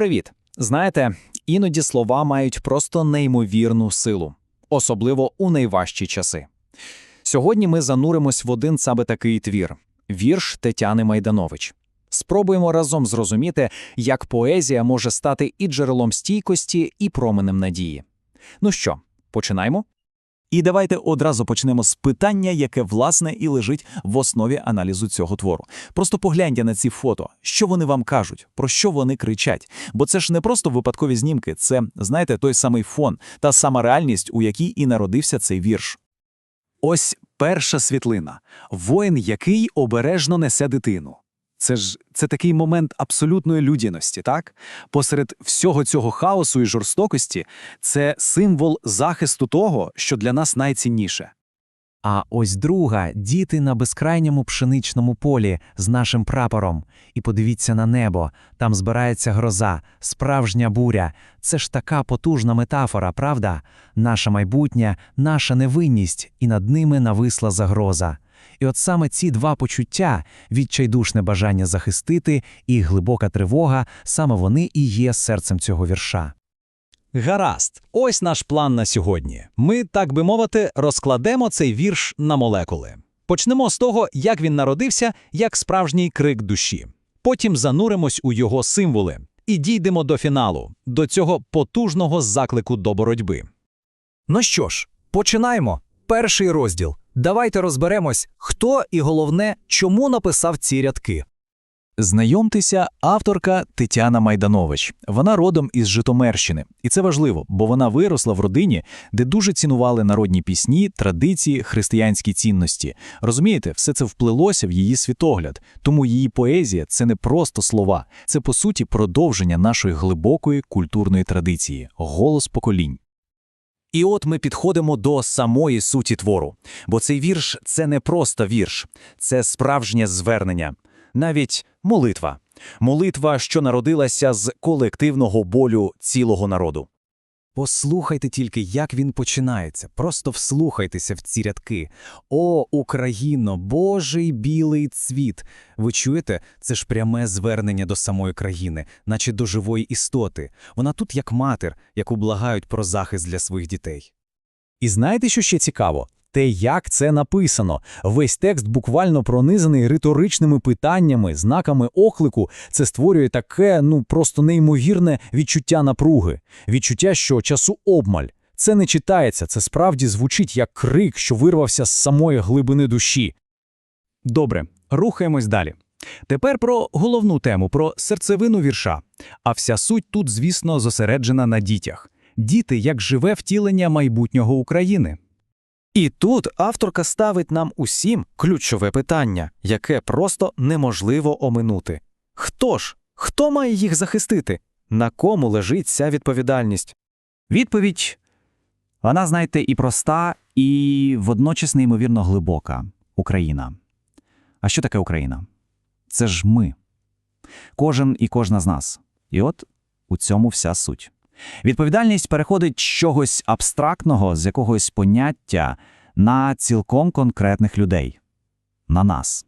Привіт! Знаєте, іноді слова мають просто неймовірну силу, особливо у найважчі часи. Сьогодні ми зануримось в один саме такий твір вірш Тетяни Майданович. Спробуємо разом зрозуміти, як поезія може стати і джерелом стійкості, і променем надії. Ну що, починаємо? І давайте одразу почнемо з питання, яке власне і лежить в основі аналізу цього твору. Просто погляньте на ці фото, що вони вам кажуть, про що вони кричать. Бо це ж не просто випадкові знімки, це, знаєте, той самий фон, та сама реальність, у якій і народився цей вірш. Ось перша світлина воїн, який обережно несе дитину. Це ж це такий момент абсолютної людяності, так? Посеред всього цього хаосу і жорстокості це символ захисту того, що для нас найцінніше. А ось друга діти на безкрайньому пшеничному полі з нашим прапором. І подивіться на небо, там збирається гроза, справжня буря. Це ж така потужна метафора, правда? Наша майбутнє, наша невинність, і над ними нависла загроза. І от саме ці два почуття відчайдушне бажання захистити і глибока тривога, саме вони і є серцем цього вірша. Гаразд, ось наш план на сьогодні. Ми, так би мовити, розкладемо цей вірш на молекули. Почнемо з того, як він народився, як справжній крик душі. Потім зануримось у його символи і дійдемо до фіналу, до цього потужного заклику до боротьби. Ну що ж, починаємо. Перший розділ. Давайте розберемось, хто і головне, чому написав ці рядки. Знайомтеся, авторка Тетяна Майданович. Вона родом із Житомирщини, і це важливо, бо вона виросла в родині, де дуже цінували народні пісні, традиції, християнські цінності. Розумієте, все це вплилося в її світогляд, тому її поезія це не просто слова, це по суті продовження нашої глибокої культурної традиції, голос поколінь. І от ми підходимо до самої суті твору, бо цей вірш це не просто вірш, це справжнє звернення, навіть молитва. Молитва, що народилася з колективного болю цілого народу. Послухайте тільки, як він починається. Просто вслухайтеся в ці рядки. О, Україно, Божий білий цвіт. Ви чуєте, це ж пряме звернення до самої країни, наче до живої істоти. Вона тут як матер, яку благають про захист для своїх дітей. І знаєте, що ще цікаво? Те, як це написано. Весь текст буквально пронизаний риторичними питаннями, знаками оклику. Це створює таке, ну просто неймовірне відчуття напруги, відчуття, що часу обмаль. Це не читається, це справді звучить як крик, що вирвався з самої глибини душі. Добре, рухаємось далі. Тепер про головну тему, про серцевину вірша. А вся суть тут, звісно, зосереджена на дітях. Діти як живе втілення майбутнього України. І тут авторка ставить нам усім ключове питання, яке просто неможливо оминути. Хто ж? Хто має їх захистити? На кому лежить ця відповідальність? Відповідь вона, знаєте, і проста, і водночас неймовірно глибока Україна. А що таке Україна? Це ж ми. Кожен і кожна з нас. І от у цьому вся суть. Відповідальність переходить з чогось абстрактного, з якогось поняття на цілком конкретних людей, на нас.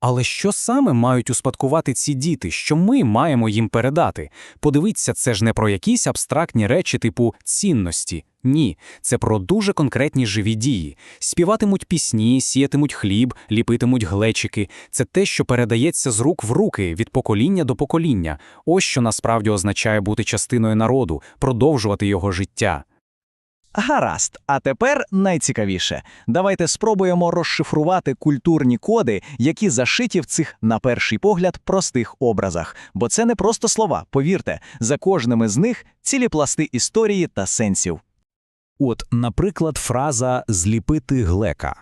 Але що саме мають успадкувати ці діти, що ми маємо їм передати? Подивіться, це ж не про якісь абстрактні речі типу цінності. Ні, це про дуже конкретні живі дії. Співатимуть пісні, сіятимуть хліб, ліпитимуть глечики. Це те, що передається з рук в руки від покоління до покоління. Ось що насправді означає бути частиною народу, продовжувати його життя. Гаразд, а тепер найцікавіше. Давайте спробуємо розшифрувати культурні коди, які зашиті в цих, на перший погляд, простих образах. Бо це не просто слова, повірте, за кожним із них цілі пласти історії та сенсів. От, наприклад, фраза зліпити глека.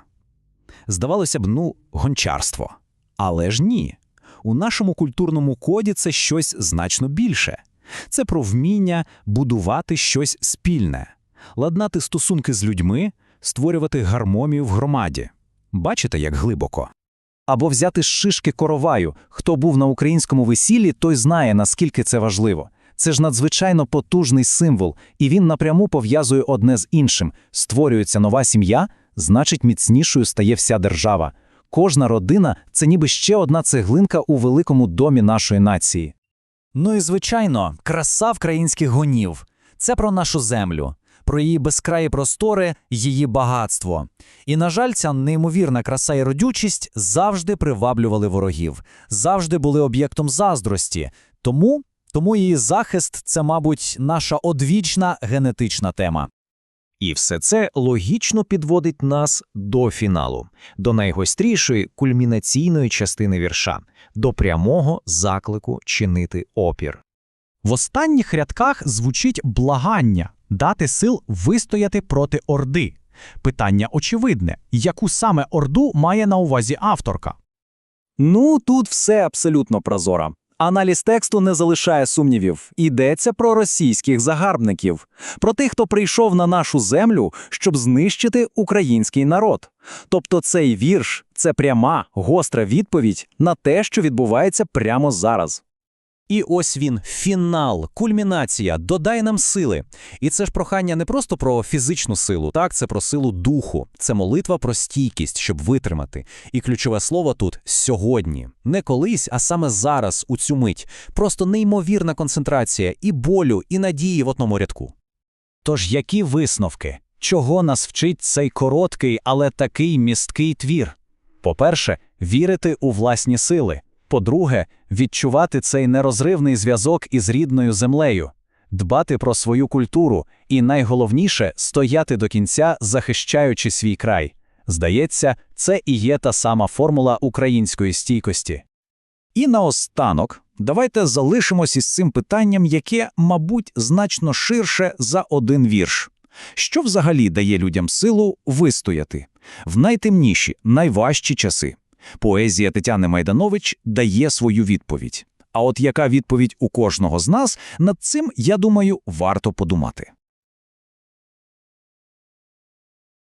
Здавалося б, ну, гончарство. Але ж ні. У нашому культурному коді це щось значно більше. Це про вміння будувати щось спільне, ладнати стосунки з людьми, створювати гармонію в громаді. Бачите, як глибоко. Або взяти з шишки короваю. Хто був на українському весіллі, той знає, наскільки це важливо. Це ж надзвичайно потужний символ, і він напряму пов'язує одне з іншим. Створюється нова сім'я, значить, міцнішою стає вся держава. Кожна родина це ніби ще одна цеглинка у великому домі нашої нації. Ну і звичайно, краса вкраїнських гонів. Це про нашу землю, про її безкраї простори, її багатство. І, на жаль, ця неймовірна краса і родючість завжди приваблювали ворогів, завжди були об'єктом заздрості. Тому, тому її захист це, мабуть, наша одвічна генетична тема. І все це логічно підводить нас до фіналу, до найгострішої кульмінаційної частини вірша, до прямого заклику чинити опір. В останніх рядках звучить благання дати сил вистояти проти Орди. Питання очевидне, яку саме Орду має на увазі авторка? Ну, тут все абсолютно прозоро. Аналіз тексту не залишає сумнівів. Йдеться про російських загарбників, про тих, хто прийшов на нашу землю, щоб знищити український народ. Тобто цей вірш це пряма, гостра відповідь на те, що відбувається прямо зараз. І ось він, фінал, кульмінація, додай нам сили. І це ж прохання не просто про фізичну силу, так, це про силу духу, це молитва про стійкість, щоб витримати. І ключове слово тут сьогодні. Не колись, а саме зараз, у цю мить. Просто неймовірна концентрація і болю, і надії в одному рядку. Тож які висновки? Чого нас вчить цей короткий, але такий місткий твір? По-перше, вірити у власні сили. По-друге, відчувати цей нерозривний зв'язок із рідною землею, дбати про свою культуру і, найголовніше, стояти до кінця, захищаючи свій край. Здається, це і є та сама формула української стійкості. І наостанок, давайте залишимось із цим питанням, яке, мабуть, значно ширше за один вірш. Що взагалі дає людям силу вистояти в найтемніші, найважчі часи? Поезія Тетяни Майданович дає свою відповідь. А от яка відповідь у кожного з нас, над цим, я думаю, варто подумати.